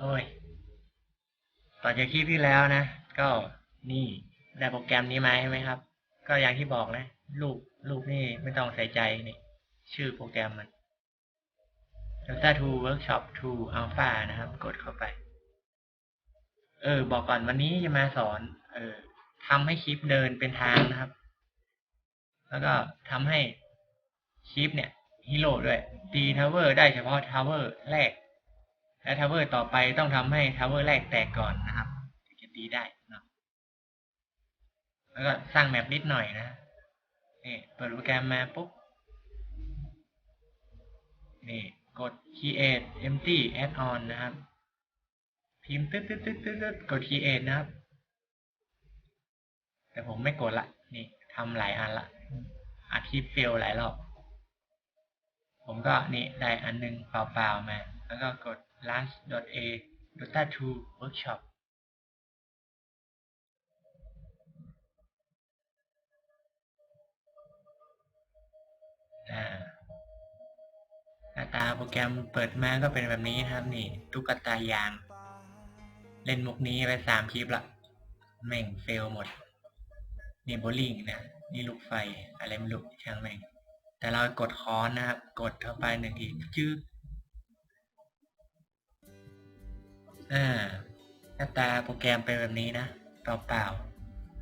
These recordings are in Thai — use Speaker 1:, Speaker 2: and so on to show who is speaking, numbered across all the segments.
Speaker 1: โอ้ย ต่อจากคลิปที่แล้วนะ ก็นี่ได้โปรแกรมนี้มาใช่ไหมครับ ก็อย่างที่บอกนะ รูปรูปนี่ไม่ต้องใส่ใจนี่ชื่อโปรแกรมมัน Dota 2 Workshop 2 Alpha นะครับ กดเข้าไป เออ บอกก่อนวันนี้จะมาสอน เออทำให้คลิปเดินเป็นทางนะครับ แล้วก็ทำให้คลิปเนี่ยฮีโร่ด้วยตีทาวเวอร์ได้เฉพาะทาวเวอร์แรก และทาวเวอร์ต่อไปต้องทำให้ทาวเวอร์แรกแตกก่อนนะครับถึงจะตีได้เนาะแล้วก็สร้างแมปนิดหน่อยนะนี่เปิดโปรแกรมมาปุ๊บนี่กด create empty add on นะครับ พิมพ์ตึ๊ดตึ๊ดตึ๊ดตึ๊ดตึ๊ดกด create นะครับ แต่ผมไม่กดละ นี่ทำหลายอันละอัดคลิปเฟลหลายรอบ ผมก็นี่ได้อันหนึงเปล่าๆมา แล้วก็กด last.a dota 2 workshop อ่าหน้าตาโปรแกรมเปิดมาก็เป็นแบบนี้ครับ นี่ตุ๊กตายาง เล่นมุกนี้ไปสามคลิปละแม่งเฟลหมด นี่โบลิ่งนะนี่ลูกไฟอะไรไม่รู้ช่างแม่ง แต่เรากดค้อนนะครับ กดเข้าไปหนึ่งทีจื้อ อ่า หน้าตาโปรแกรมเป็นแบบนี้นะ เปล่าเปล่า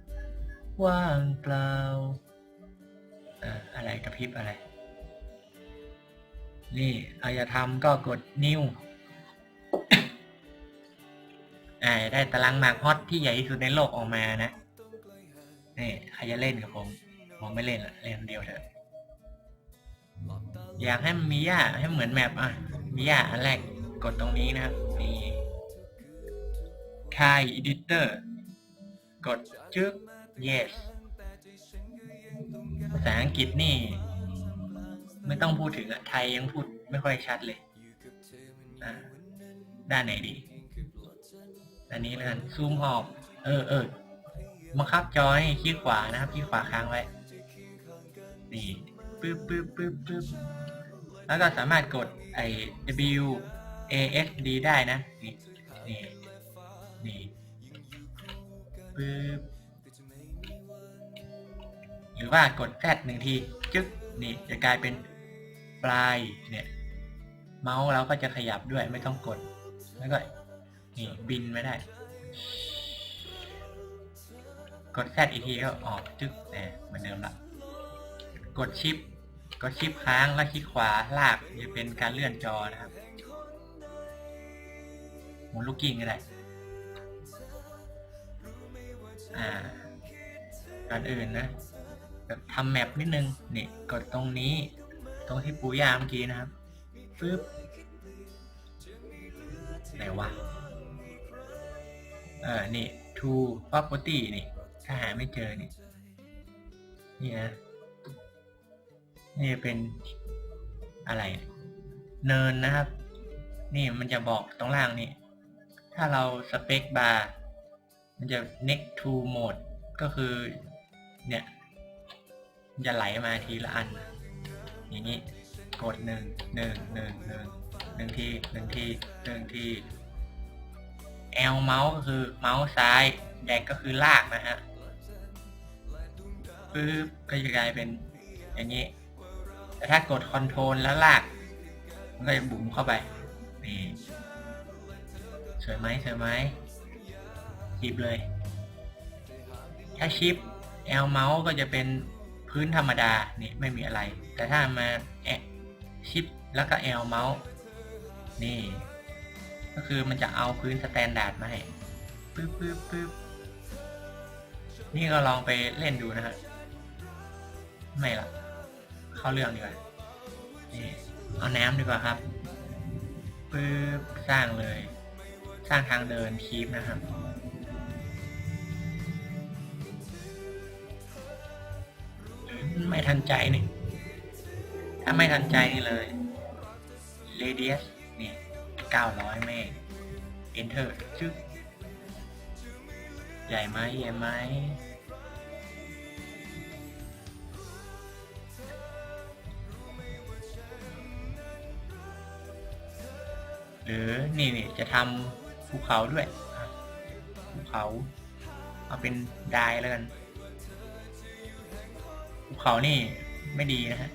Speaker 1: ๆว่างเปล่าอ่ออะไรกระพริบอะไร นี่เราจะทำก็กดนิ้วได้ตารางหมากฮอตที่ใหญ่ที่สุดในโลกออกมานะ นี่ใครจะเล่นกับผม ผมไม่เล่นละเล่นเดียวเถอะ อยากให้มันมีหญ้าให้เหมือนแมปอะ มีหญ้าอันแรกกดตรงนี้นะครับ มีคาย editor กดจึ๊ก yes ภาษาอังกฤษนี่ ไม่ต้องพูดถึงอะไทยยังพูดไม่ค่อยชัดเลยอ่าด้านไหนดี อันนี้แล้วกันซูมออก เออเออบังคับจอให้คลิกขวานะครับคลิกขวาค้างไว้ นี่ปึ๊บปึ๊บปึ๊บปึ๊บแล้วก็สามารถกดไอ้ W A S D ได้นะ นี่ ปึ๊บหรือว่ากด Z หนึ่งทีจึ๊กนี่จะกลายเป็นปลายเนี่ยเมาส์เราก็จะขยับด้วยไม่ต้องกดแล้วก็นี่บินไม่ได้ กด Z อีกทีก็ออกจึ๊กแหมเหมือนเดิมละกดชิปกดชิปค้างแล้วคลิกขวาลากจะเป็นการเลื่อนจอนะครับหมุนลูกกิ้งก็ได้ อ่าก่อนอื่นนะแบบทำแมปนิดนึงนี่กดตรงนี้ ตรงที่ปูยาเมื่อกี้นะครับปึ๊บไหนวะเออนี่ to property นี่ ถ้าหาไม่เจอนี่นี่นะนี่เป็นอะไร เนินนะครับ นี่มันจะบอกตรงล่างนี่ ถ้าเราสเปคบาร์ มันจะ next to mode ก็คือ เนี่ยมันจะไหลมาทีละอัน อย่างนี้ กดหนึ่งหนึ่งหนึ่งหนึ่งหนึ่งทีหนึ่งทีหนึ่งที L เมาส์ก็คือเมาส์ซ้ายแดกก็คือลากนะฮะปึ๊บก็จะกลายเป็นอย่างนี้ แต่ถ้ากดคอนโทรลแล้วลาก มันก็จะบุ๋มเข้าไป นี่สวยไหมสวยไหม ชิปเลย ถ้าชิป L เมาส์ก็จะเป็นพื้นธรรมดานี่ไม่มีอะไร แต่ถ้ามาแอะชิปแล้วก็ L เมาส์นี่ ก็คือมันจะเอาพื้นสแตนดาร์ดมาให้ปึ๊บปึ๊บปึ๊บนี่ก็ลองไปเล่นดูนะฮะไม่ละเข้าเรื่องดีกว่านี่เอาน้ำดีกว่าครับปึ๊บสร้างเลย สร้างทางเดินคีปนะครับ ไม่ทันใจนี่ถ้าไม่ทันใจนี่เลย radius นี่900เมตร enter จึ๊กใหญ่ไหมใหญ่ไหมหรือนี่นี่จะทำภูเขาด้วยภูเขา เอาเป็นดายแล้วกัน ภูเขานี่ไม่ดีนะฮะ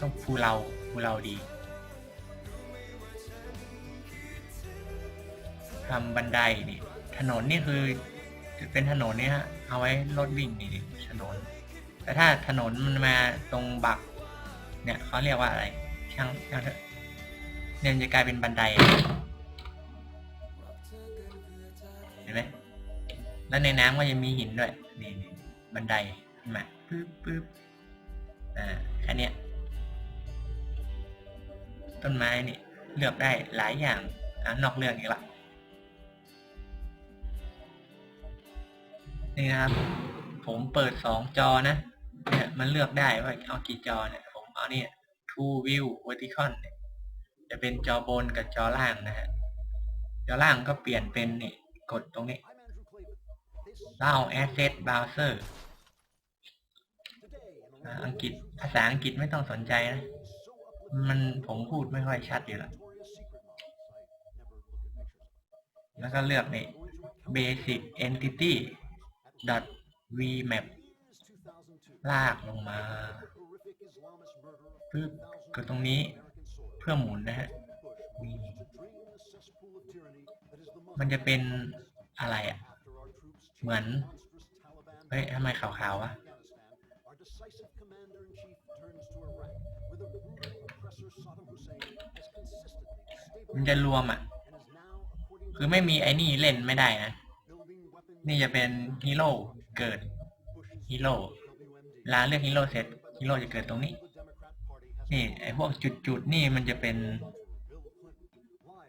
Speaker 1: ต้องภูเราภูเราดีทำบันไดนี่ ถนนนี่คือจะเป็นถนนนี่ฮะ เอาไว้รถวิ่งนี่ถนน แต่ถ้าถนนมันมาตรงบัก เนี่ยเขาเรียกว่าอะไรช่างช่างเถอะเนี่ยจะกลายเป็นบันไดเห็นไหมแล้วในน้ำก็ยังมีหินด้วยนี่นี่บันได มาปึ๊บปึ๊บอ่าแค่เนี้ยต้นไม้นี่เลือกได้หลายอย่างอ่านอกเรื่องอีกละนี่นะครับ ผมเปิดสองจอนะเนี่ยมันเลือกได้ว่าเอากี่จอเนี่ยผมเอาเนี่ย two view vertical เนี่ยจะเป็นจอบนกับจอล่างนะฮะจอล่างก็เปลี่ยนเป็นนี่กดตรงนี้เล่า asset browser อังกฤษภาษาอังกฤษไม่ต้องสนใจนะ มันผมพูดไม่ค่อยชัดอยู่แล้วแล้วก็เลือกนี่ basic entity dot vmap ลากลงมาปึ๊บกดตรงนี้เพื่อหมุนนะฮะ มันจะเป็นอะไรอะ่ะ เหมือน เฮ้ยทำไมขาวๆวะ มันจะรวมอะ คือไม่มีไอ้นี่เล่นไม่ได้นะ นี่จะเป็นฮีโร่เกิดฮีโร่ลาเลือกฮีโร่เสร็จฮีโร่จะเกิดตรงนี้ นี่ไอ้พวกจุดๆนี่มันจะเป็น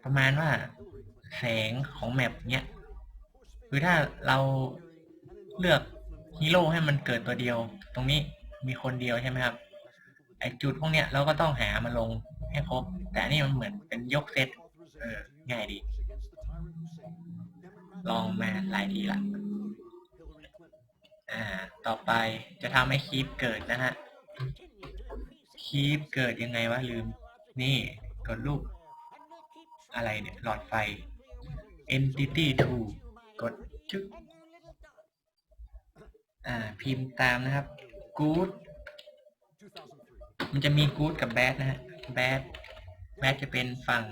Speaker 1: ประมาณว่าแสงของแมปเนี้ยคือถ้าเราเลือกฮีโร่ให้มันเกิดตัวเดียว ตรงนี้มีคนเดียวใช่ไหมครับ ไอจุดพวกเนี้ยเราก็ต้องหามาลง ให้ครบ แต่นี่มันเหมือนเป็นยกเซตเออง่ายดี ลองมาหลายทีละอ่า ต่อไปจะทำให้คีปเกิดนะฮะคีปเกิดยังไงวะลืม นี่กดรูปอะไรเนี่ย หลอดไฟ entity 2กดชึกอ่า พิมพ์ตามนะครับ good มันจะมี good กับ bad นะฮะ bad bad จะเป็นฝั่ง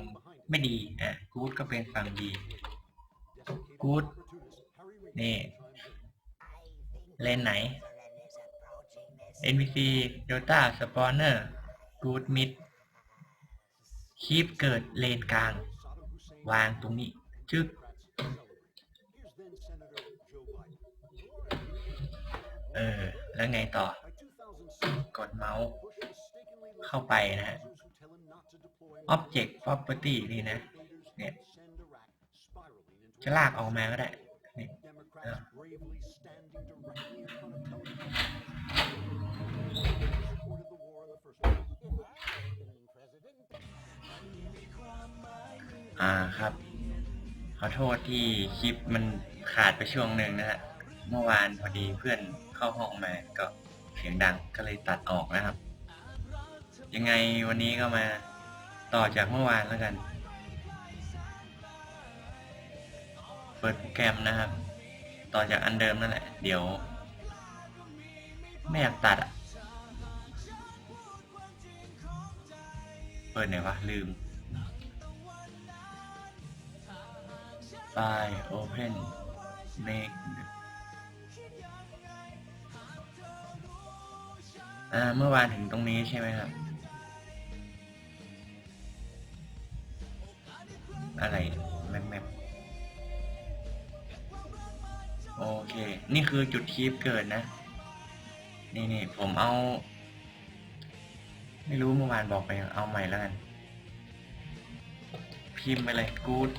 Speaker 1: ไม่ดีอะ good ก็เป็นฝั่งดี good นี่เลนไหน NPC Dota Spawner Good Mid คีปเกิดเลนกลาง วางตรงนี้จึก เออ แล้วไงต่อ กดเมาส์ เข้าไปนะฮะ Object Property นี่นะ เนี่ย จะลากออกมาก็ได้ นี่เอออ่าครับ ขอโทษที่คลิปมันขาดไปช่วงหนึ่งนะฮะ เมื่อวานพอดีเพื่อนเข้าห้องมาก็เสียงดังก็เลยตัดออกนะครับ ยังไงวันนี้ก็มา ต่อจากเมื่อวานแล้วกัน เปิดโปรแกรมนะครับ ต่อจากอันเดิมนั่นแหละ เดี๋ยว ไม่อยากตัดอะเปิดไหนวะ ลืมไฟล์ open make อ่า เมื่อวานถึงตรงนี้ใช่ไหมครับ อะไรแมปแมปโอเค นี่คือจุดคีปเกิดนะ นี่นี่ผมเอา ไม่รู้เมื่อวานบอกไปเอาใหม่แล้วกัน พิมพ์ไปเลย good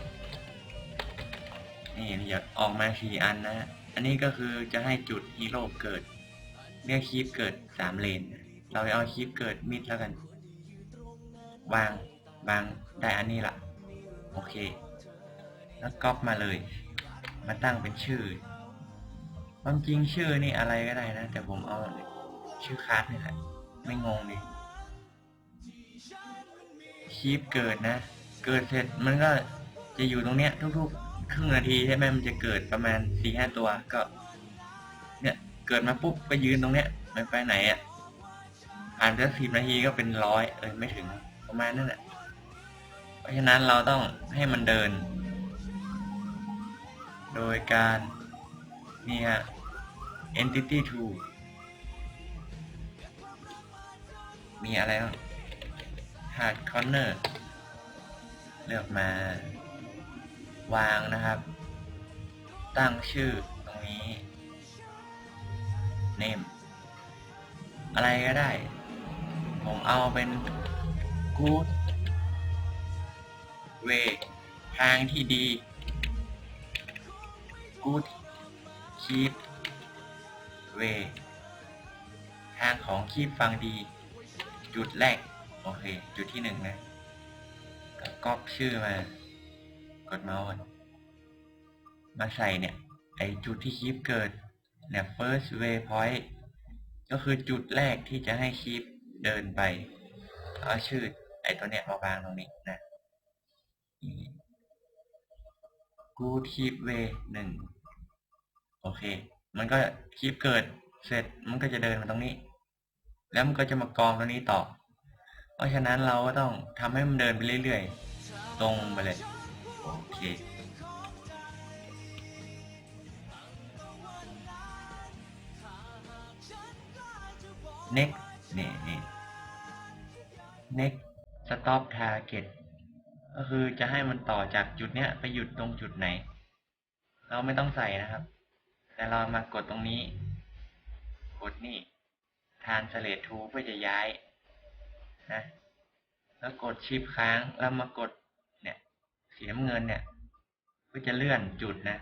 Speaker 1: นี่เดี๋ยวออกมาสี่อันนะ อันนี้ก็คือจะให้จุดฮีโร่เกิดเรียกคีปเกิดสามเลน เราเอาคีปเกิดมิดแล้วกัน วาง วางได้อันนี้ละ โอเค แล้วก๊อปมาเลย มาตั้งเป็นชื่อความจริงชื่อนี่อะไรก็ได้นะ แต่ผมเอาชื่อคลาสนี่แหละไม่งงดิคีปเกิดนะ เกิดเสร็จมันก็จะอยู่ตรงเนี้ย ทุกๆ ครึ่งนาทีใช่ไหมมันจะเกิดประมาณสี่ห้าตัวก็ เนี่ยเกิดมาปุ๊บก็ยืนตรงเนี้ยไม่ไปไหนอะผ่านไปสักสิบนาทีก็เป็นร้อยเออไม่ถึงประมาณนั้นแหละ ราะฉะนั้นเราต้องให้มันเดิน โดยการนี่ฮะ entity tool มีอะไรบ้าง hard corner เลือกมา วางนะครับ ตั้งชื่อตรงนี้ name อะไรก็ได้ ผมเอาเป็น good way ทางที่ดี good keep way ทางของคีบฟังดี จุดแรก โอเค จุดที่หนึ่งนะ ก็ก๊อปชื่อมา กดเมาส์ก่อนมาใส่เนี่ย ไอจุดที่คีบเกิดเนี่ย first way point ก็คือจุดแรกที่จะให้คีบเดินไป เอาชื่อไอตัวเนี้ยมาวางตรงนี้นะ good keep way หนึ่งโอเค มันก็คลิปเกิดเสร็จมันก็จะเดินมาตรงนี้ แล้วมันก็จะมากองตรงนี้ต่อ เพราะฉะนั้นเราก็ต้องทำให้มันเดินไปเรื่อยๆ ตรงไปเลย โอเค next นี่นี่ next stop target ก็คือจะให้มันต่อจากจุดเนี้ยไปหยุดตรงจุดไหน เราไม่ต้องใส่นะครับ แต่เรามากดตรงนี้ กดนี่ translate to เพื่อจะย้ายนะแล้วกดชิปค้างแล้วมากดเนี่ยสีน้ำเงินเนี่ยเพื่อจะเลื่อนจุดนะ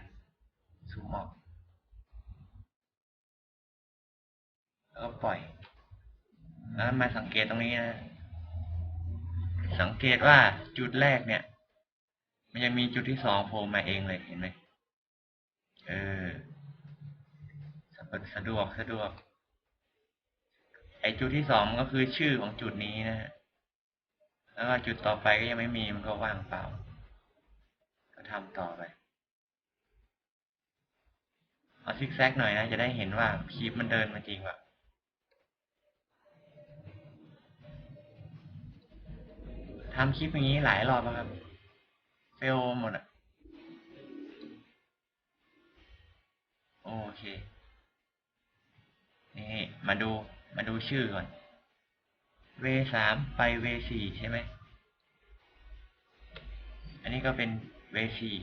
Speaker 1: ซูมออกแล้วก็ปล่อย แล้วมาสังเกตตรงนี้นะ สังเกตว่าจุดแรกเนี่ย มันจะมีจุดที่สองโผล่มาเองเลยเห็นไหมเออสะดวกสะดวก ไอจุดที่สองก็คือชื่อของจุดนี้นะฮะแล้วก็จุดต่อไปก็ยังไม่มีมันก็ว่างเปล่า ก็ทำต่อไปเอาซิกแซกหน่อยนะ จะได้เห็นว่าคลิปมันเดินมาจริงว่ะ ทำคลิปอย่างนี้หลายรอบแล้วครับ เฟลหมดอะ โอเค นี่มาดู มาดูชื่อก่อน เวสามไปเวสี่ใช่ไหม อันนี้ก็เป็นเวสี่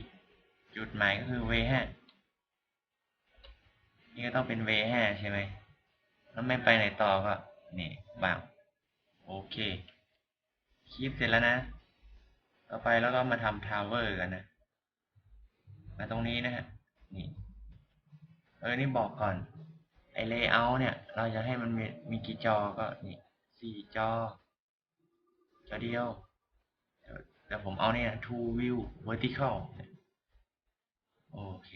Speaker 1: จุดหมายก็คือเวห้านี่ก็ต้องเป็นเวห้าใช่ไหม แล้วไม่ไปไหนต่อก็ นี่บางโอเค คลิปเสร็จแล้วนะ ต่อไปแล้วก็มาทำทาวเวอร์กันนะ มาตรงนี้นะฮะ นี่ เออ นี่บอกก่อน ไอเลเยอร์เนี่ย เราจะให้มันมีมีกี่จอก็นี่สี่จอ จอเดียว เดี๋ยวผมเอาเนี่ย two view vertical โอเค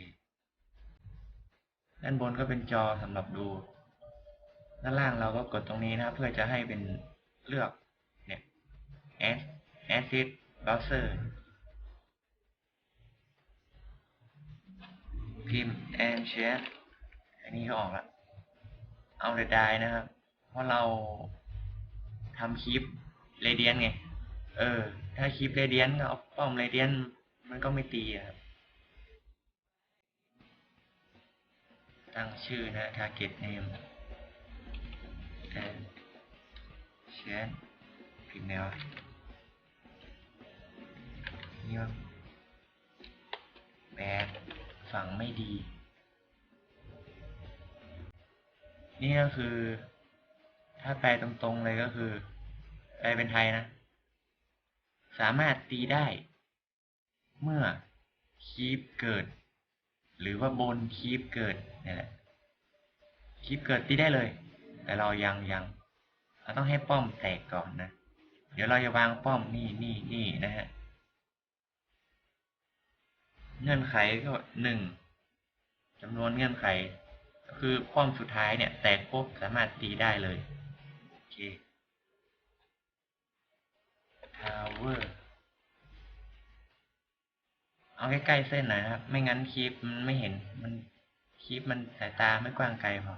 Speaker 1: ด้านบนก็เป็นจอสำหรับดู ด้านล่างเราก็กดตรงนี้นะ เพื่อจะให้เป็นเลือก add assist browser พิมพ์ and share อันนี้ก็ออกละเอาเลยได้นะครับ เพราะเราทำคลิปเรเดียนไง เออ ถ้าคลิปเรเดียนก็เอาป้อมเรเดียนมันก็ไม่ตีครับตั้งชื่อนะ target name and share พิมพ์แนวนี่ว่าแบดฝั่งไม่ดี นี่ก็คือ ถ้าแปลตรงๆเลยก็คือ แปลเป็นไทยนะ สามารถตีได้ เมื่อคีปเกิด หรือว่าบนคีปเกิดนี่แหละคีปเกิดตีได้เลย แต่เรายังยังเราต้องให้ป้อมแตกก่อนนะ เดี๋ยวเราจะวางป้อมนี่นี่นี่นะฮะเงื่อนไขก็หนึ่งจำนวนเงื่อนไขก็คือป้อมสุดท้ายเนี่ย แตกปุ๊บสามารถตีได้เลยโอเค tower เอาเอาใกล้ๆเส้นหน่อยนะครับ ไม่งั้นคลิปมันไม่เห็น มันคลิปมันสายตาไม่กว้างไกลพอ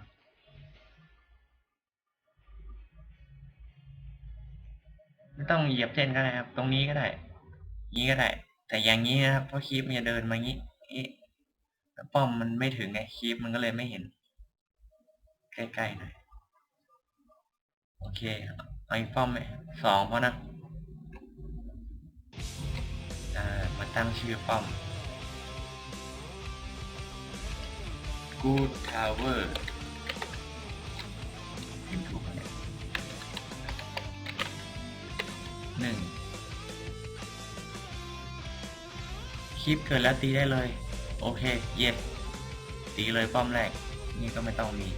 Speaker 1: ไม่ต้องเหยียบเส้นก็ได้ครับ ตรงนี้ก็ได้นี้ก็ได้ แต่อย่างนี้นะครับเพราะคลิปมันจะเดินมางี้แล้วป้อมมันไม่ถึงไงคลิปมันก็เลยไม่เห็น ใกล้ๆหน่อยโอเคเอาอีกป้อมไหมสองเพราะนะมาตั้งชื่อป้อม Good Tower พิมพ์ หนึ่งคลิปเกิดแล้วตีได้เลย โอเค เย็ดตีเลยป้อมแรก นี่ก็ไม่ต้องมี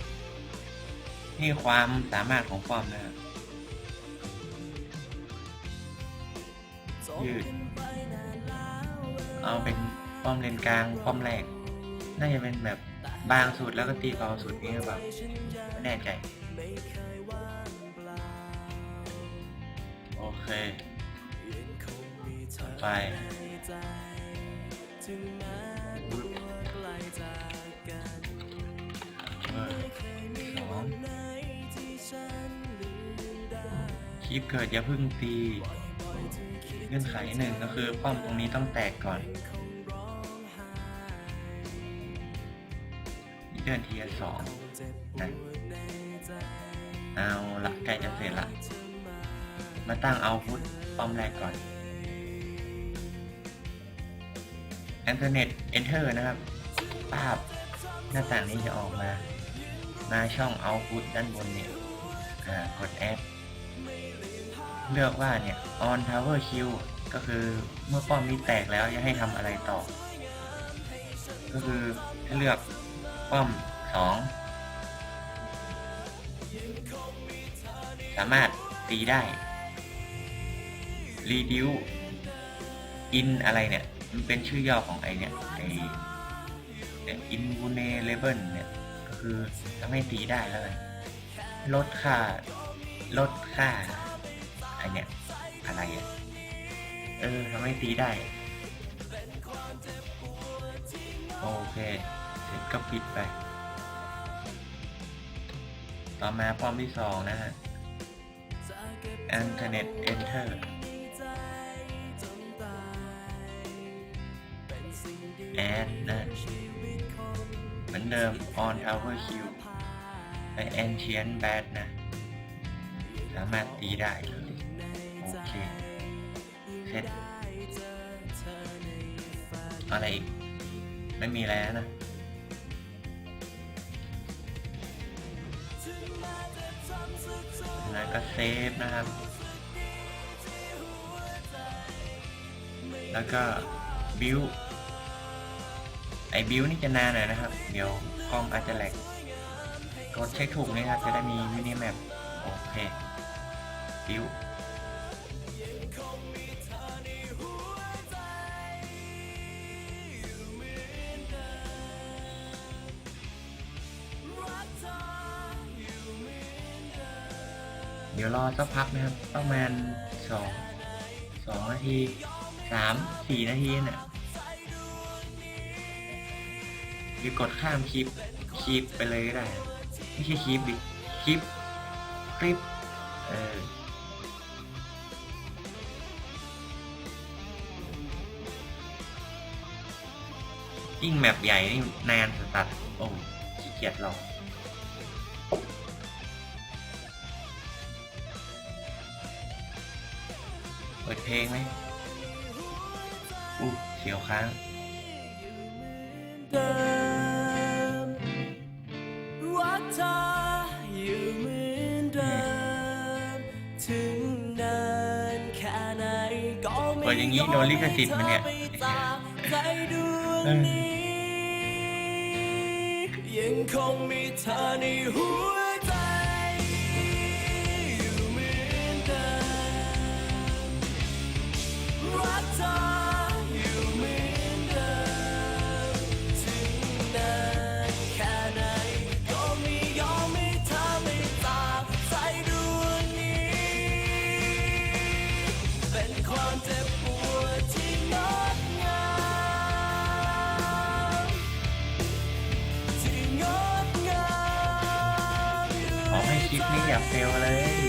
Speaker 1: นี่ความสามารถของป้อมนะครับยืดเอาเป็นป้อมเลนกลางป้อมแรก น่าจะเป็นแบบบางสุดแล้วก็ตีกอสุดนี้หรือเปล่าไม่แน่ใจ เคต่อไปสองคลิปเกิดอย่าเพึ่งตีเงื่อนไขหนึ่งก็คือป้อมตรงนี้ต้องแตกก่อนนี่เดินทีสองนะเอาละใกล้จะเสร็จละ มาตั้งเอาพุทป้อมแรกก่อน Internet Enter นะครับภาพหน้าต่างนี้จะออกมามาช่อง Output ด้านบนเนี่ยกด Add เลือกว่าเนี่ย on tower q ก็คือเมื่อป้อมนี้แตกแล้วจะให้ทำอะไรต่อ ก็คือเลือกป้อมสองสามารถตีได้ reduce in อะไรเนี่ย มันเป็นชื่อย่อของไอเนี่ยไอเนี่ย invulnerable เนี่ย ก็คือทำให้ตีได้แล้วกันลดค่า ลดค่าไอเนี่ย อะไรอะ เออทำให้ตีได้ โอเคเสร็จก็ปิดไป ต่อมาป้อมที่สองนะฮะ Internet Enter Add นะเหมือนเดิม On Tower Q และ Ancient Bad นะ สามารถตีได้เลย โอเค เสร็จ อะไรอีก ไม่มีแล้วนะแล้วก็เซฟนะครับ แล้วก็บิว ไอบิวนี่จะนานหน่อยนะครับ เดี๋ยวคอมอาจจะแหลกกดเช็คถูกนะครับ จะได้มีมินิแมปโอเคบิวเดี๋ยวรอสักพักนะครับ ประมาณสองสองนาทีสามสี่นาทีเนี่ย หรือกดข้ามคลิปคลิปไปเลยก็ได้ ไม่ใช่คลิปดิคลิปคลิปเออยิ่งแมปใหญ่นี่นานสตัดโอ้ขี้เกียจรอเปิดเพลงไหมอู้เสียวค้าง
Speaker 2: อย่า
Speaker 1: งนี้โดนลิขสิทธิ์ไหมเนี่ย
Speaker 2: อไปจากใจดวงนี้ยังคงมีเธอในหัว ค
Speaker 1: ลิปนี้อย่าเซลเลย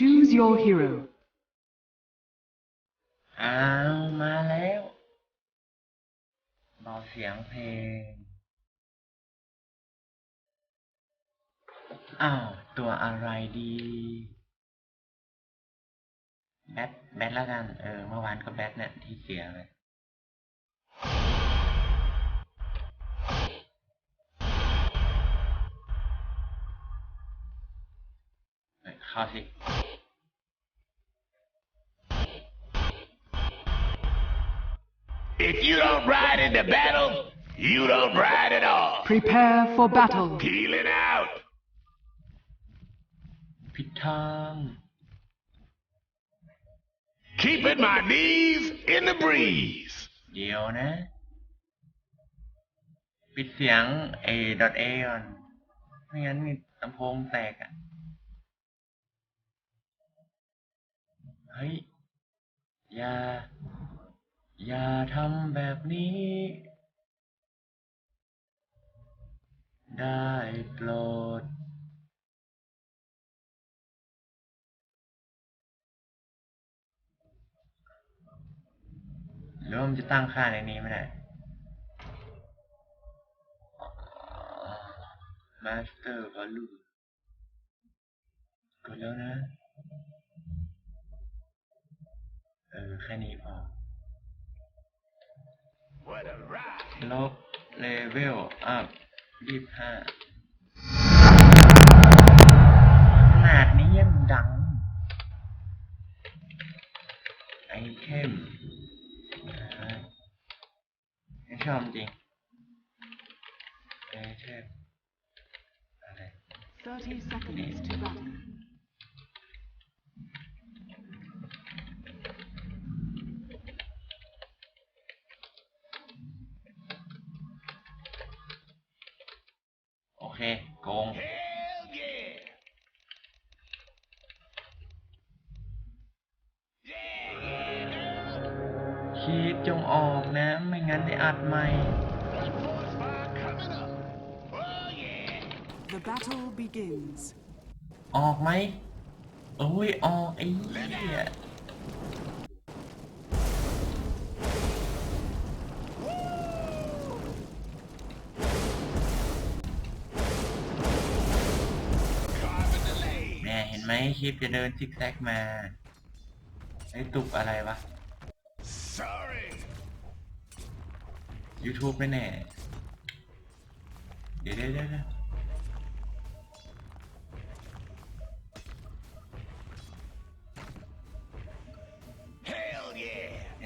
Speaker 3: Choose your hero.
Speaker 1: อ้าวมาแล้วเบาเสียงเพลง อ้าว ตัวอะไรดีแบทแบทแล้วกัน เออ เมื่อวานก็แบทเนี่ยที่เสียเลยเฮ้ยเข้าสิ
Speaker 4: If you don't ride into battle, you don't ride at all.
Speaker 3: Prepare for battle.
Speaker 4: Peeling out.
Speaker 1: ผิดทาง
Speaker 4: Keeping my knees in the breeze.
Speaker 1: เดี๋ยวนะ ปิดเสียงไอ้ dot a ก่อน ไม่งั้นนี่ลำโพงแตกอ่ะ เฮ้ย อย่า อย่าทำแบบนี้ ได้โปรด หรือว่ามันจะตั้งค่าในนี้ไม่ได้ Master Value กดแล้วนะ เออ แค่นี้พอ ลบเลเวลอัพยี่สิบห้าขนาดนี้ยังดัง ไอเทมไม่ชอบจริงไอเทมอะไร
Speaker 3: 30 begins.
Speaker 1: ออกไหมโอ้ยออกไอ้เหี้ย
Speaker 4: Carving the lane.
Speaker 1: แน่เห็นไหมคลิปจะเดินซิกแซกมาไอ้ตุกอะไรวะ
Speaker 4: Sorry.
Speaker 1: YouTube แน่ๆเดี๋ยวเดี๋ยวเดี๋ยว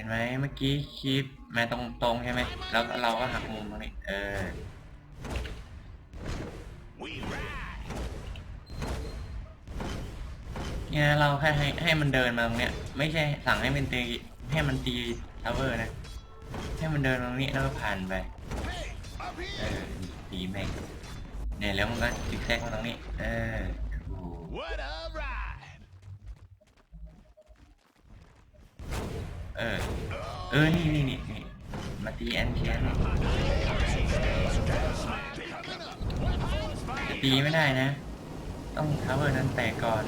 Speaker 1: นไหมเมื่อกี้คลิปมาตรงๆใช่ไหมแล้วเราก็หักมุมตรงนี้เออเนี่ยเราแค่ให้ให้มันเดินมาตรงเนี้ย ไม่ใช่สั่งให้มันตีให้มันตีทาวเวอร์นะ ให้มันเดินตรงนี้แล้วก็ผ่านไปเออตีแม่งเนี่ยแล้วมันก็ซิกแซกมาตรงนี้ เออโอ้โห
Speaker 4: What a ride.
Speaker 1: เออ เออ นี่นี่นี่นี่มาตีแอนเชียนตีไม่ได้นะ ต้องทาวเวอร์นั้นแตกก่อน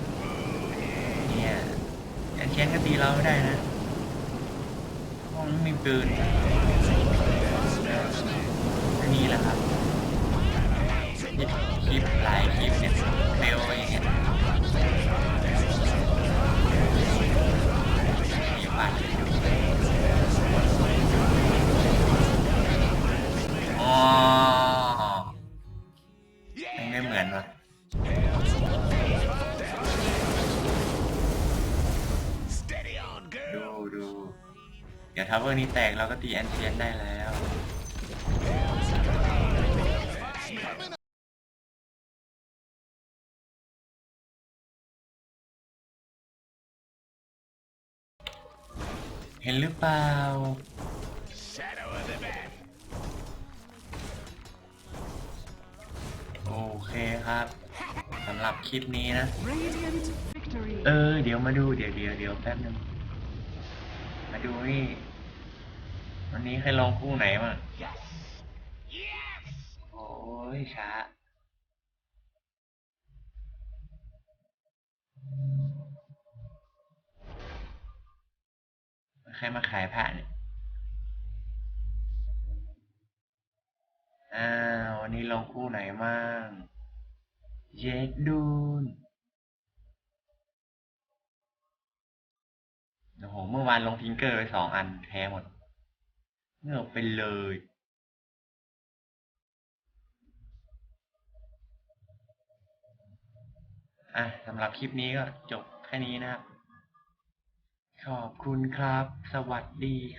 Speaker 1: เนี่ยแอนเชียนก็ตีเราไม่ได้นะเพราะมันไม่มีปืนนนี้แหละครับที่คลิปหลายคลิปเนี่ยเฟลอย่างเงี้ยมีบัตรอ๋อ ไม่เหมือนวะดูดูเดี๋ยวทาวเวอร์นี้แตกเราก็ตีแอนเชียนได้แล้วเห็นหรือเปล่า คครับสำหรับคลิปนี้นะ
Speaker 3: Radiant victory.
Speaker 1: เออ เดี๋ยวมาดูเดี๋ยวเดี๋ยวเดี๋ยวแป๊บนึง มาดูนี่ วันนี้ใครลองคู่ไหนบ้าง
Speaker 4: Yes. Yes.
Speaker 1: โอ้ยช้าใครมาขายผ่านเนี่ยอ้าววันนี้ลองคู่ไหนมั่ง เย็ดดูนโอ้โห เมื่อวานลงทิงเกอร์ไปสองอันแพ้หมดเงือบไปเลยอะสำหรับคลิปนี้ก็จบแค่นี้นะครับ ขอบคุณครับ สวัสดีครับ